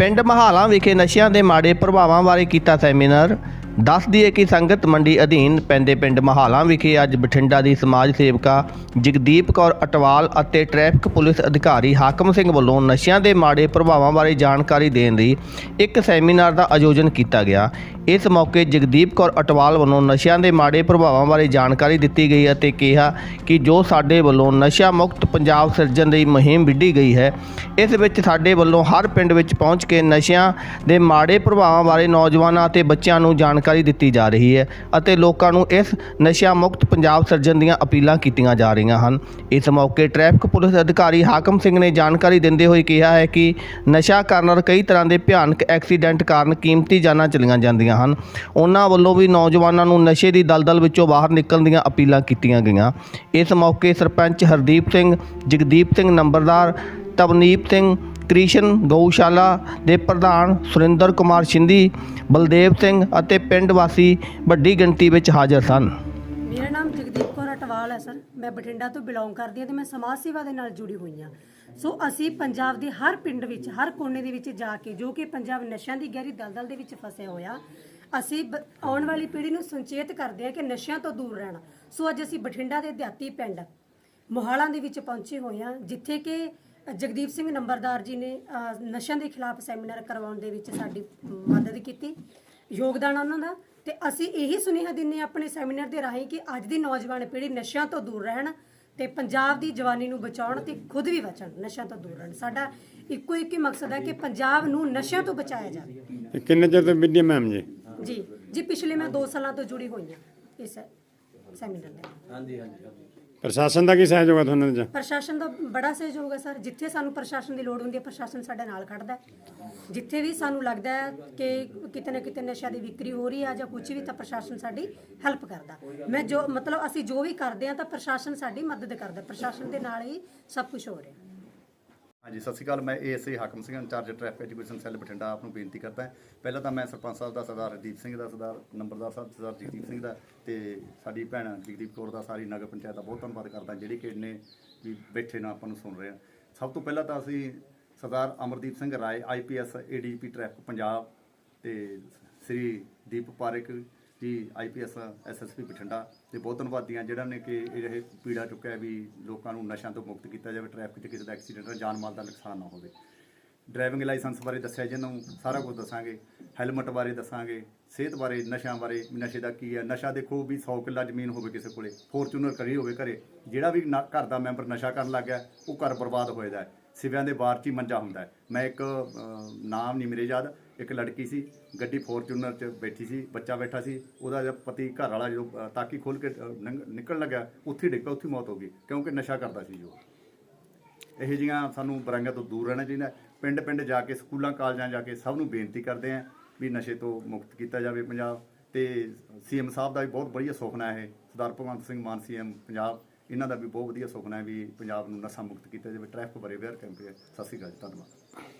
ਪਿੰਡ ਮਹਾਲਾ ਵਿਖੇ ਨਸ਼ਿਆਂ ਦੇ ਮਾੜੇ ਪ੍ਰਭਾਵਾਂ ਬਾਰੇ ਕੀਤਾ ਸੈਮੀਨਾਰ। ਦੱਸ ਦਈਏ ਕਿ ਸੰਗਤ ਮੰਡੀ ਅਧੀਨ ਪੈਂਦੇ ਪਿੰਡ ਮਹਾਲਾ ਵਿਖੇ ਅੱਜ ਬਠਿੰਡਾ ਦੀ ਸਮਾਜ ਸੇਵਕਾ ਜਗਦੀਪ ਕੌਰ ਅਟਵਾਲ ਅਤੇ ਟ੍ਰੈਫਿਕ ਪੁਲਿਸ ਅਧਿਕਾਰੀ ਹਾਕਮ ਸਿੰਘ ਵੱਲੋਂ ਨਸ਼ਿਆਂ ਦੇ ਮਾੜੇ ਪ੍ਰਭਾਵਾਂ ਬਾਰੇ ਜਾਣਕਾਰੀ ਦੇਣ ਲਈ ਇੱਕ ਸੈਮੀਨਾਰ ਦਾ ਆਯੋਜਨ ਕੀਤਾ ਗਿਆ। ਇਸ ਮੌਕੇ ਜਗਦੀਪ ਕੌਰ ਅਟਵਾਲ ਵੱਲੋਂ ਨਸ਼ਿਆਂ ਦੇ ਮਾੜੇ ਪ੍ਰਭਾਵਾਂ ਬਾਰੇ ਜਾਣਕਾਰੀ ਦਿੱਤੀ ਗਈ ਅਤੇ ਕਿਹਾ ਕਿ ਜੋ ਸਾਡੇ ਵੱਲੋਂ ਨਸ਼ਾ ਮੁਕਤ ਪੰਜਾਬ ਸਿਰਜਣ ਦੀ ਮੁਹਿੰਮ ਵਿੱਢੀ ਗਈ ਹੈ, ਇਸ ਵਿੱਚ ਸਾਡੇ ਵੱਲੋਂ ਹਰ ਪਿੰਡ ਵਿੱਚ ਪਹੁੰਚ ਕੇ ਨਸ਼ਿਆਂ ਦੇ ਮਾੜੇ ਪ੍ਰਭਾਵਾਂ ਬਾਰੇ ਨੌਜਵਾਨਾਂ ਅਤੇ ਬੱਚਿਆਂ ਨੂੰ ਜਾਣਕਾਰੀ ਦਿੱਤੀ ਜਾ ਰਹੀ ਹੈ ਅਤੇ ਲੋਕਾਂ ਨੂੰ ਇਸ ਨਸ਼ਾ ਮੁਕਤ ਪੰਜਾਬ ਸਿਰਜਣ ਦੀਆਂ ਅਪੀਲਾਂ ਕੀਤੀਆਂ ਜਾ ਰਹੀਆਂ ਹਨ। ਇਸ ਮੌਕੇ ਟ੍ਰੈਫਿਕ ਪੁਲਿਸ ਅਧਿਕਾਰੀ ਹਾਕਮ ਸਿੰਘ ਨੇ ਜਾਣਕਾਰੀ ਦਿੰਦੇ ਹੋਏ ਕਿਹਾ ਹੈ ਕਿ ਨਸ਼ਾ ਕਾਰਨ ਨਾਲ ਕਈ ਤਰ੍ਹਾਂ ਦੇ ਭਿਆਨਕ ਐਕਸੀਡੈਂਟ ਕਾਰਨ ਕੀਮਤੀ ਜਾਨਾਂ ਚਲੀਆਂ ਜਾਂਦੀਆਂ ਹਨ। ਉਹਨਾਂ ਵੱਲੋਂ ਵੀ ਨੌਜਵਾਨਾਂ ਨੂੰ ਨਸ਼ੇ ਦੀ ਦਲਦਲ ਵਿੱਚੋਂ ਬਾਹਰ ਨਿਕਲਣ ਦੀਆਂ ਅਪੀਲਾਂ ਕੀਤੀਆਂ ਗਈਆਂ। ਇਸ ਮੌਕੇ ਸਰਪੰਚ ਹਰਦੀਪ ਸਿੰਘ, ਜਗਦੀਪ ਸਿੰਘ ਨੰਬਰਦਾਰ, ਤਵਨੀਪ ਸਿੰਘ ਕ੍ਰਿਸ਼ਨ ਗਊਸ਼ਾਲਾ ਦੇ ਪ੍ਰਧਾਨ ਸੁਰਿੰਦਰ ਕੁਮਾਰ ਸ਼ਿੰਦੀ, ਬਲਦੇਵ ਸਿੰਘ ਅਤੇ ਪਿੰਡ ਵਾਸੀ ਵੱਡੀ ਗਿਣਤੀ ਵਿੱਚ ਹਾਜ਼ਰ ਸਨ। ਮੇਰਾ ਨਾਮ ਜਗਦੀਪ ਕੌਰ ਅਟਵਾਲ ਹੈ ਸਰ। ਮੈਂ ਬਠਿੰਡਾ ਤੋਂ ਬਿਲੋਂਗ ਕਰਦੀ ਹਾਂ ਤੇ ਮੈਂ ਸਮਾਜ ਸੇਵਾ ਦੇ ਨਾਲ ਜੁੜੀ ਹੋਈ ਹਾਂ। ਸੋ ਅਸੀਂ ਪੰਜਾਬ ਦੇ ਹਰ ਪਿੰਡ ਵਿੱਚ, ਹਰ ਕੋਨੇ ਦੇ ਵਿੱਚ ਜਾ ਕੇ, ਜੋ ਕਿ ਪੰਜਾਬ ਨਸ਼ਿਆਂ ਦੀ ਗਹਿਰੀ ਦਲਦਲ ਦੇ ਵਿੱਚ ਫਸਿਆ ਹੋਇਆ, ਅਸੀਂ ਬ- ਆਉਣ ਵਾਲੀ ਪੀੜ੍ਹੀ ਨੂੰ ਸੁਚੇਤ ਕਰਦੇ ਹਾਂ ਕਿ ਨਸ਼ਿਆਂ ਤੋਂ ਦੂਰ ਰਹਿਣਾ। ਸੋ ਅੱਜ ਅਸੀਂ ਬਠਿੰਡਾ ਦੇ ਦਿਹਾਤੀ ਪਿੰਡ, ਮੋਹਾਲਾਂ ਦੇ ਵਿੱਚ ਪਹੁੰਚੇ ਹੋਏ ਹਾਂ, ਜਿੱਥੇ ਕਿ ਜਗਦੀਪ ਸਿੰਘ ਨੰਬਰਦਾਰ ਜੀ ਨੇ ਅ, ਨਸ਼ਿਆਂ ਦੇ ਖਿਲਾਫ ਸੈਮੀਨਾਰ ਕਰਵਾਉਣ ਦੇ ਵਿੱਚ ਸਾਡੀ ਮਦਦ ਕੀਤੀ। ਯੋਗਦਾਨ ਉਹਨਾਂ ਦਾ। ਤੇ ਅਸੀਂ ਇਹੀ ਸੁਨੇਹਾ ਦਿੰਨੇ ਹਾਂ ਆਪਣੇ ਸੈਮੀਨਾਰ ਦੇ ਰਾਹੀਂ ਕਿ ਅੱਜ ਦੀ ਨੌਜਵਾਨ ਪੀੜ੍ਹੀ ਨਸ਼ਿਆਂ ਤੋਂ ਦੂਰ ਰਹਿਣ ਤੇ ਪੰਜਾਬ ਦੀ ਜਵਾਨੀ ਨੂੰ ਬਚਾਉਣ ਤੇ ਖੁਦ ਵੀ ਬਚਣ ਨਸ਼ਿਆਂ ਤੋਂ ਦੂਰ ਰਹਿਣ। ਸਾਡਾ ਇੱਕੋ ਇੱਕ ਹੀ ਮਕਸਦ ਹੈ ਕਿ ਪੰਜਾਬ ਨੂੰ ਨਸ਼ਿਆਂ ਤੋਂ ਬਚਾਇਆ ਜਾਵੇ। ਕਿੰਨੇ ਚਿਰ ਤੋਂ ਵਿਦਿਆ ਮੈਮ ਜੀ? ਜੀ ਜੀ ਪਿਛਲੇ ਮੈਂ 2 ਸਾਲਾਂ ਤੋਂ ਜੁੜੀ ਹੋਈ ਹਾਂ ਇਸ ਸੈਮੀਨਾਰ ਦੇ ਪ੍ਰਸ਼ਾਸਨ ਦਾ ਕੀ ਸਹਿਯੋਗ ਹੈ ਤੁਹਾਨੂੰ ਜੀ ਪ੍ਰਸ਼ਾਸਨ ਦਾ ਬੜਾ ਸਹਿਯੋਗ ਹੈ ਸਰ। ਜਿੱਥੇ ਸਾਨੂੰ ਪ੍ਰਸ਼ਾਸਨ ਦੀ ਲੋੜ ਹੁੰਦੀ ਹੈ, ਪ੍ਰਸ਼ਾਸਨ ਸਾਡੇ ਨਾਲ ਖੜਦਾ ਹੈ। ਜਿੱਥੇ ਵੀ ਸਾਨੂੰ ਲੱਗਦਾ ਹੈ ਕਿ ਕਿਤੇ ਨਾ ਕਿਤੇ ਨਸ਼ਾ ਦੀ ਵਿਕਰੀ ਹੋ ਰਹੀ ਹੈ ਜਾਂ ਕੁਝ ਵੀ, ਤਾਂ ਪ੍ਰਸ਼ਾਸਨ ਸਾਡੀ ਹੈਲਪ ਕਰਦਾ ਮੈਂ ਜੋ, ਮਤਲਬ ਅਸੀਂ ਜੋ ਵੀ ਕਰਦੇ ਹਾਂ, ਤਾਂ ਪ੍ਰਸ਼ਾਸਨ ਸਾਡੀ ਮਦਦ ਕਰਦਾ ਪ੍ਰਸ਼ਾਸਨ ਦੇ ਨਾਲ ਹੀ ਸਭ ਕੁਝ ਹੋ ਰਿਹਾ ਹਾਂਜੀ, ਸਤਿ ਸ਼੍ਰੀ ਅਕਾਲ। ਮੈਂ ASA Hakam Singh, incharge traffic education cell Bathinda, ਆਪ ਨੂੰ ਬੇਨਤੀ ਕਰਦਾ ਪਹਿਲਾਂ ਤਾਂ ਮੈਂ ਸਰਪੰਚ ਸਾਹਿਬ ਦਾ, ਸਰਦਾਰ ਹਰਦੀਪ ਸਿੰਘ ਦਾ, ਸਰਦਾਰ ਨੰਬਰਦਾਰ ਸਾਹਿਬ, ਸਰਦਾਰ ਜਗਦੀਪ ਸਿੰਘ ਦਾ ਤੇ ਸਾਡੀ ਭੈਣ ਜਗਦੀਪ ਕੌਰ ਦਾ ਸਾਰੀ ਨਗਰ ਪੰਚਾਇਤ ਦਾ ਬਹੁਤ ਧੰਨਵਾਦ ਕਰਦਾ ਜਿਹੜੇ ਕਿ ਇਹਨੇ ਵੀ ਬੈਠੇ ਨਾ, ਆਪਾਂ ਨੂੰ ਸੁਣ ਰਹੇ ਆ ਸਭ ਤੋਂ ਪਹਿਲਾਂ ਤਾਂ ਅਸੀਂ Sardar Amardeep Singh Rai IPS ADP traffic Punjab ਤੇ ਸ੍ਰੀ ਦੀਪ ਪਾਰਕ ਜੀ ਆਈਪੀਐਸ ਐਸਐਸਪੀ ਬਠਿੰਡਾ ਤੇ ਬਹੁਤ ਧੰਨਵਾਦੀ ਹਾਂ ਜਿਹੜਾ ਨੇ ਕਿ ਇਹ ਪੀੜਾ ਚੁੱਕਿਆ ਵੀ ਲੋਕਾਂ ਨੂੰ ਨਸ਼ਿਆਂ ਤੋਂ ਮੁਕਤ ਕੀਤਾ ਜਾਵੇ, ਟ੍ਰੈਫਿਕ 'ਚ ਕਿਸੇ ਦਾ ਐਕਸੀਡੈਂਟ ਜਾਂ ਜਾਨ ਮਾਲ ਦਾ ਨੁਕਸਾਨ ਨਾ ਹੋਵੇ। ਡਰਾਈਵਿੰਗ ਲਾਇਸੈਂਸ ਬਾਰੇ ਦੱਸਿਆ ਜੀ ਨੂੰ ਸਾਰਾ ਕੁਝ ਦੱਸਾਂਗੇ। ਹੈਲਮਟ ਬਾਰੇ ਦੱਸਾਂਗੇ, ਸਿਹਤ ਬਾਰੇ, ਨਸ਼ਿਆਂ ਬਾਰੇ, ਵੀ ਨਸ਼ੇ ਦਾ ਕੀ ਹੈ? ਨਸ਼ਾ ਦੇਖੋ ਵੀ 100 ਕਿੱਲਾ ਜ਼ਮੀਨ ਹੋਵੇ ਕਿਸੇ ਕੋਲੇ, ਫੋਰਚੂਨਰ ਕਰੀ ਹੋਵੇ ਘਰੇ, ਜਿਹੜਾ ਵੀ ਨਾ- ਘਰ ਦਾ ਮੈਂਬਰ ਨਸ਼ਾ ਕਰਨ ਲੱਗ ਗਿਆ, ਉਹ ਘਰ ਬਰਬਾਦ ਹੋ। ਜਾਂਦਾ ਸਿਵਿਆਂ ਦੇ ਬਾਹਰ 'ਚ ਹੀ ਮੰਜਾ ਹੁੰਦਾ ਹੈ। ਮੈਂ ਇੱਕ ਨਾਮ ਨਹੀਂ ਮੇਰੇ ਯਾਦ। ਇੱਕ ਲੜਕੀ ਸੀ ਗੱਡੀ ਫੋਰਚੂਨਰ 'ਚ ਬੈਠੀ ਸੀ ਬੱਚਾ ਬੈਠਾ ਸੀ। ਉਹਦਾ ਜਦ ਪਤੀ ਘਰ ਵਾਲਾ ਜਦੋਂ ਤਾਕੀ ਖੋਲ ਕੇ ਅਹ, ਨਿਕਲਣ ਲੱਗਾ ਉੱਥੇ ਹੀ ਉੱਥੇ ਮੌਤ ਹੋ ਗਈ ਕਿਉਂਕਿ ਨਸ਼ਾ ਕਰਦਾ ਸੀ ਜੋ ਇਹੋ ਜਿਹੀਆਂ ਸਾਨੂੰ ਬੁਰਾਈਆਂ ਤੋਂ ਦੂਰ ਰਹਿਣਾ ਚਾਹੀਦਾ ਪਿੰਡ ਪਿੰਡ ਜਾ ਕੇ ਸਕੂਲਾਂ ਕਾਲਜਾਂ ਜਾ ਕੇ ਸਭ ਨੂੰ ਬੇਨਤੀ ਕਰਦੇ ਆਂ ਵੀ ਨਸ਼ੇ ਤੋਂ ਮੁਕਤ ਕੀਤਾ ਜਾਵੇ ਪੰਜਾਬ। ਤੇ ਸੀਐਮ ਸਾਹਿਬ ਦਾ ਵੀ ਬਹੁਤ ਵਧੀਆ ਸੁਪਨਾ ਹੈ। ਸਰਦਾਰ ਭਗਵੰਤ ਸਿੰਘ ਮਾਨ ਸੀਐਮ ਪੰਜਾਬ। ਇਹਨਾਂ ਦਾ ਵੀ ਬਹੁਤ ਵਧੀਆ ਸੁਪਨਾ ਹੈ ਵੀ ਪੰਜਾਬ ਨੂੰ ਨਸ਼ਾ ਮੁਕਤ ਕੀਤਾ ਜਾਵੇ ਟ੍ਰੈਫਿਕ ਬਾਰੇ ਅਵੇਅਰ ਕੈਂਪ ਹੈ। ਸਤਿ ਸ਼੍ਰੀ ਅਕਾਲ ਜੀ, ਧੰਨਵਾਦ।